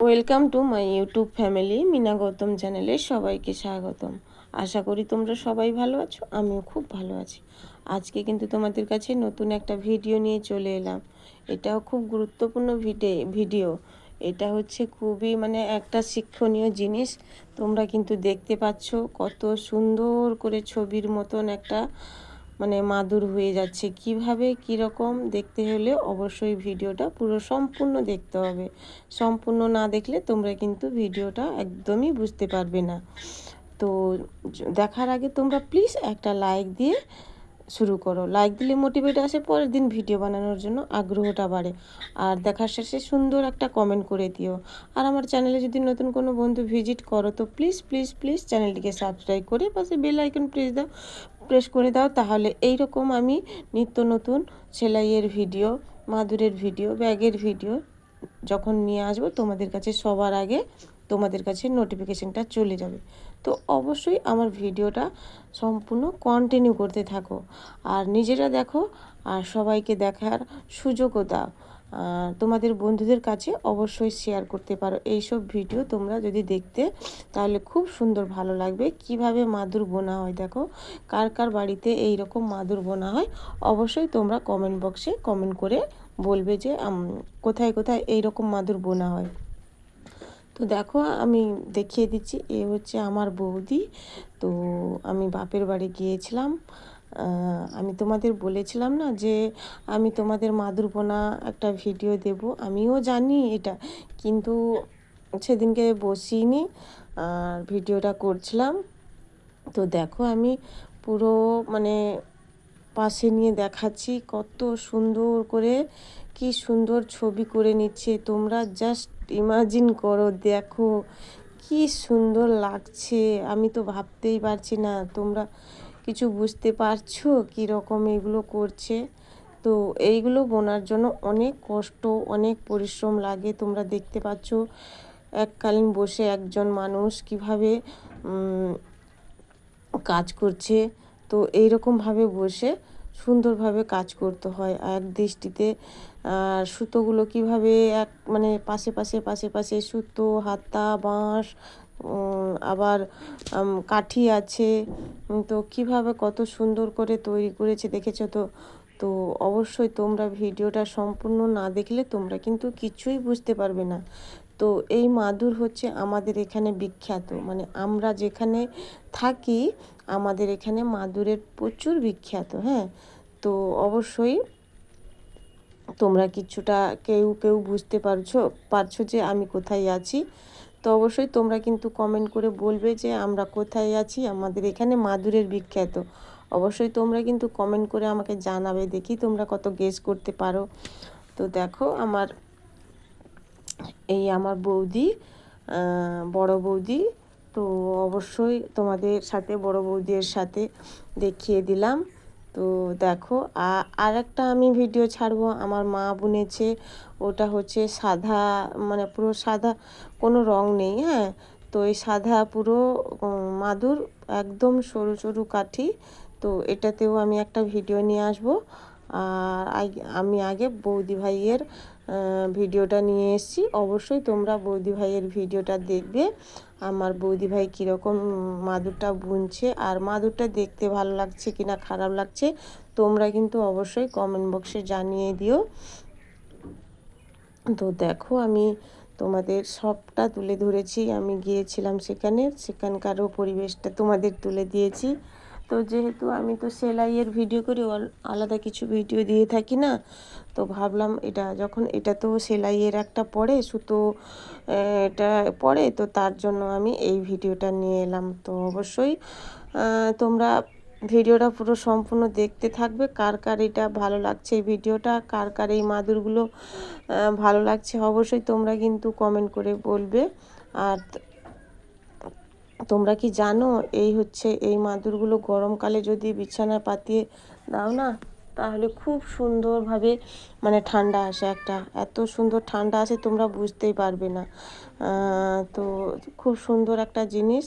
Welcome to my YouTube family Meena Gautam চ্যানেলে সবাইকে স্বাগতম। আশা করি তোমরা সবাই ভালো আছো, আমিও খুব ভালো আছি। আজকে কিন্তু তোমাদের কাছে নতুন একটা ভিডিও নিয়ে চলে এলাম। এটাও খুব গুরুত্বপূর্ণ ভিডিও ভিডিও। এটা হচ্ছে খুবই মানে একটা শিক্ষণীয় জিনিস। তোমরা কিন্তু দেখতে পাচ্ছ কত সুন্দর করে ছবির মতন একটা মানে মাদুর হয়ে যাচ্ছে। কীভাবে, কীরকম, দেখতে হলে অবশ্যই ভিডিওটা পুরো সম্পূর্ণ দেখতে হবে। সম্পূর্ণ না দেখলে তোমরা কিন্তু ভিডিওটা একদমই বুঝতে পারবে না। তো, দেখার আগে তোমরা প্লিজ একটা লাইক দিয়ে শুরু করো। লাইক দিলে মোটিভেট আসে, পরের দিন ভিডিও বানানোর জন্য আগ্রহটা বাড়ে। আর দেখার শেষে সুন্দর একটা কমেন্ট করে দিও। আর আমার চ্যানেলে যদি নতুন কোনো বন্ধু ভিজিট করো, তো প্লিজ প্লিজ প্লিজ চ্যানেলটিকে সাবস্ক্রাইব করে পাশে বেল আইকন প্রেস দাও প্রেস করে দাও। তাহলে এই রকম আমি নিত্য নতুন সেলাইয়ের ভিডিও মাদুরের ভিডিও ব্যাগের ভিডিও যখন নিয়ে আসব, তোমাদের কাছে সবার আগে তোমাদের কাছে নোটিফিকেশানটা চলে যাবে। তো অবশ্যই আমার ভিডিওটা সম্পূর্ণ কন্টিনিউ করতে থাকো। আর নিজেরা দেখো, আর সবাইকে দেখার সুযোগও দাও। তোমাদের বন্ধুদের কাছে অবশ্যই শেয়ার করতে পারো। এইসব ভিডিও তোমরা যদি দেখতে, তাহলে খুব সুন্দর ভালো লাগবে। কীভাবে মাদুর বোনা হয় দেখো, কার কার বাড়িতে এই রকম মাদুর বোনা হয়, অবশ্যই তোমরা কমেন্ট বক্সে কমেন্ট করে বলবে যে কোথায় কোথায় এই রকম মাদুর বোনা হয়। তো দেখো, আমি দেখিয়ে দিচ্ছি। এ হচ্ছে আমার বৌদি। তো আমি বাপের বাড়ি গিয়েছিলাম। আমি তোমাদের বলেছিলাম না যে, আমি তোমাদের মাদুরপোনা একটা ভিডিও দেব। আমিও জানি এটা, কিন্তু সেদিনকে বসিনি আর ভিডিওটা করছিলাম। তো দেখো, আমি পুরো মানে পাশে নিয়ে দেখাচ্ছি কত সুন্দর করে কি সুন্দর ছবি করে নিচ্ছে, তোমরা জাস্ট ইমাজিন করো, দেখো, কি সুন্দর লাগছে। আমি তো ভাবতেই পারছি না, তোমরা কিছু বুঝতে পারছ কীরকম এগুলো করছে? তো এইগুলো বোনার জন্য অনেক কষ্ট, অনেক পরিশ্রম লাগে, তোমরা দেখতে পাচ্ছ এককালীন বসে একজন মানুষ কীভাবে কাজ করছে। তো এইরকমভাবে বসে সুন্দরভাবে কাজ করতে হয়। এক দৃষ্টিতে আর সুতোগুলো কীভাবে এক মানে পাশে পাশে পাশে পাশে সুতো, হাতা, বাঁশ আবার কাঠি আছে। তো কীভাবে কত সুন্দর করে তৈরি করেছে দেখেছ তো? তো অবশ্যই তোমরা ভিডিওটা সম্পূর্ণ না দেখলে তোমরা কিন্তু কিছুই বুঝতে পারবে না। তো এই মাদুর হচ্ছে আমাদের এখানে বিখ্যাত। মানে আমরা যেখানে থাকি, আমাদের এখানে মাদুরের প্রচুর বিখ্যাত হ্যাঁ? তো অবশ্যই তোমরা কিছুটা কেউ কেউ বুঝতে পারছ পারছ যে আমি কোথায় আছি। তো অবশ্যই তোমরা কিন্তু কমেন্ট করে বলবে যে আমরা কোথায় আছি, আমাদের এখানে মাদুরের বিখ্যাত। অবশ্যই তোমরা কিন্তু কমেন্ট করে আমাকে জানাবে, দেখি তোমরা কত গেস করতে পারো। তো দেখো আমার এই আমার বৌদি বড় বৌদি। তো অবশ্যই তোমাদের সাথে বড় বৌদির সাথে দেখিয়ে দিলাম। তো দেখো আর একটা আমি ভিডিও ছাড়বো। আমার মা বুনেছে। ওটা হচ্ছে সাদা মানে পুরো সাদা, কোনো রং নেই হ্যাঁ? তো এই সাদা পুরো মাদুর, একদম সরু সরু কাঠি। তো এটাতেও আমি একটা ভিডিও নিয়ে আসব। আর আমি আগে বৌদি ভাইয়ের ভিডিওটা নিয়ে এসেছি। অবশ্যই তোমরা বৌদি ভাইয়ের ভিডিওটা দেখবে। আমার বৌদি ভাই কীরকম মাদুরটা বুনছে আর মাদুরটা দেখতে ভালো লাগছে কি না, খারাপ লাগছে, তোমরা কিন্তু অবশ্যই কমেন্ট বক্সে জানিয়ে দিও। তো দেখো আমি তোমাদের সবটা তুলে ধরেছি। আমি গিয়েছিলাম সেখানে, সেখানকারও পরিবেশটা তোমাদের তুলে দিয়েছি। তো যেহেতু আমি তো সেলাইয়ের ভিডিও করি আলাদা কিছু ভিডিও দিয়ে থাকি না, তো ভাবলাম এটা, যখন এটা তো সেলাইয়ের একটা পড়ে সুতো এটা পড়ে তো তার জন্য আমি এই ভিডিওটা নিয়ে এলাম। তো অবশ্যই তোমরা ভিডিওটা পুরো সম্পূর্ণ দেখতে থাকবে, কার কার এটা ভালো লাগছে এই ভিডিওটা কার কার এই মাদুরগুলো ভালো লাগছে অবশ্যই তোমরা কিন্তু কমেন্ট করে বলবে। আর তোমরা কি জানো, এই হচ্ছে, এই মাদুরগুলো গরমকালে যদি বিছানায় পাতিয়ে দাও না, তাহলে খুব সুন্দরভাবে মানে ঠান্ডা আসে একটা। এত সুন্দর ঠান্ডা আসে তোমরা বুঝতেই পারবে না। তো খুব সুন্দর একটা জিনিস।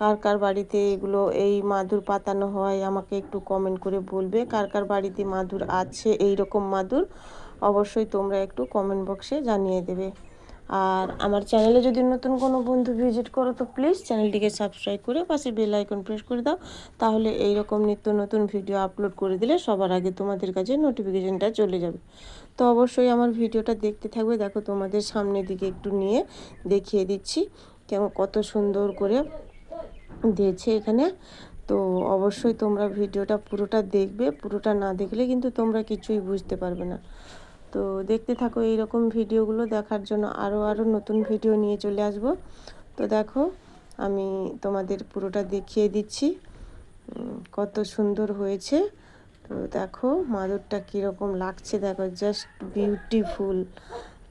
কার কার বাড়িতে এগুলো, এই মাদুর পাতানো হয়, আমাকে একটু কমেন্ট করে বলবে। কার কার বাড়িতে মাদুর আছে এই রকম মাদুর, অবশ্যই তোমরা একটু কমেন্ট বক্সে জানিয়ে দেবে। আর আমার চ্যানেলে যদি নতুন কোনো বন্ধু ভিজিট করো তো প্লিজ চ্যানেলটিকে সাবস্ক্রাইব করে পাশে বেল আইকন প্রেস করে দাও। তাহলে এই রকম নিত্য নতুন ভিডিও আপলোড করে দিলে সবার আগে তোমাদের কাছে নোটিফিকেশনটা চলে যাবে। তো অবশ্যই আমার ভিডিওটা দেখতে থাকবে। দেখো তোমাদের সামনের দিকে একটু নিয়ে দেখিয়ে দিচ্ছি কেমন কত সুন্দর করে দিয়েছে এখানে। তো অবশ্যই তোমরা ভিডিওটা পুরোটা দেখবে। পুরোটা না দেখলে কিন্তু তোমরা কিছুই বুঝতে পারবে না। তো দেখতে থাকো এই রকম ভিডিওগুলো দেখার জন্য আরও আরও নতুন ভিডিও নিয়ে চলে আসব। তো দেখো, আমি তোমাদের পুরোটা দেখিয়ে দিচ্ছি কত সুন্দর হয়েছে। তো দেখো, মাদুরটা কীরকম লাগছে, দেখো জাস্ট বিউটিফুল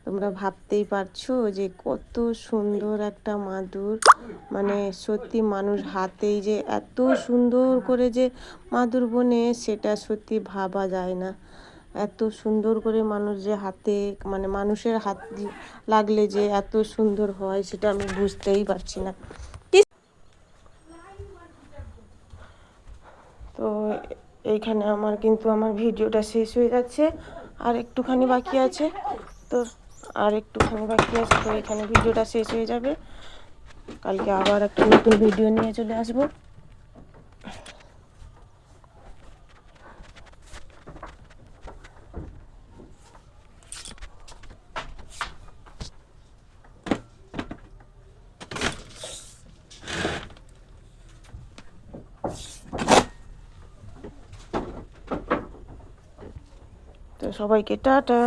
তোমরা ভাবতেই পারছ যে কত সুন্দর একটা মাদুর। মানে সত্যি মানুষ হাতেই যে এত সুন্দর করে যে মাদুর বনে, সেটা সত্যি ভাবা যায় না। এত সুন্দর করে মানুষ যে হাতে মানে মানুষের হাত লাগলে যে এত সুন্দর হয় সেটা আমি বুঝতেই পারছি না। তো এইখানে আমার কিন্তু আমার ভিডিওটা শেষ হয়ে যাচ্ছে। আর একটুখানি বাকি আছে তো, আর একটুখানি বাকি আছে তো এখানে ভিডিওটা শেষ হয়ে যাবে। কালকে আবার একটা নতুন ভিডিও নিয়ে চলে আসব। তো সবাইকে টাটা।